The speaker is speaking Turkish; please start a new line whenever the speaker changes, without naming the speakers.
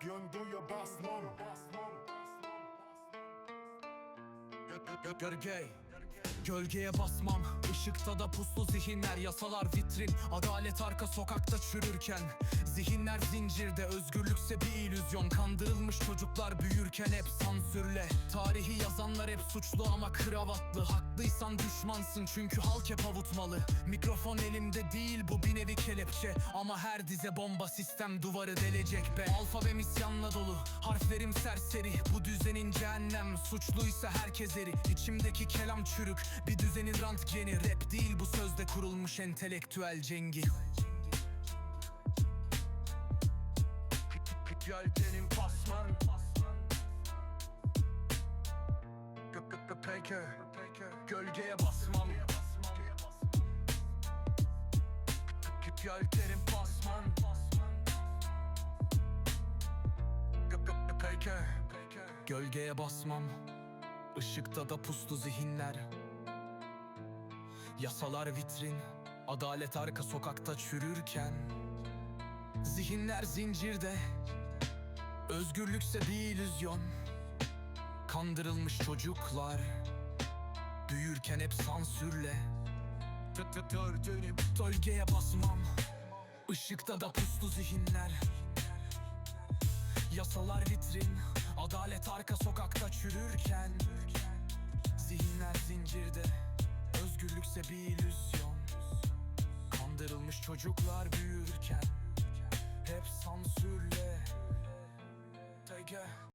Gölgeye basmam
Gölge. Gölgeye basmam. Işıkta da puslu zihinler. Yasalar vitrin. Adalet arka sokakta çürürken. Zihinler zincirde. Özgürlükse bir illüzyon. Kandırılmış çocuklar büyürken hep sansürle. Tarihi yazanlar hep suçlu ama kravatlı Haklıysan düşmansın çünkü halk hep avutmalı Mikrofon elimde değil bu bir nevi kelepçe Ama her dize bomba sistem duvarı delecek be Alfabem isyanla dolu Harflerim serseri Bu düzenin cehennem Suçluysa herkes eri İçimdeki kelam çürük Bir düzenin rantgeni Rap değil bu sözde kurulmuş entelektüel cengi Gölgenin basman Peki Gölgeye basmam. Gölgenin basman Peki Gölgeye basmam. Işıkta da puslu zihinler. Yasalar vitrin. Adalet arka sokakta çürürken. Zihinler zincirde. Özgürlükse bir illüzyon Kandırılmış çocuklar Büyürken hep sansürle Dönüp Gölgeye basmam. Işıkta da puslu zihinler. Yasalar vitrin Adalet arka sokakta çürürken. Zihinler zincirde Özgürlükse bir illüzyon. Kandırılmış çocuklar büyürken Hep sansürle Tege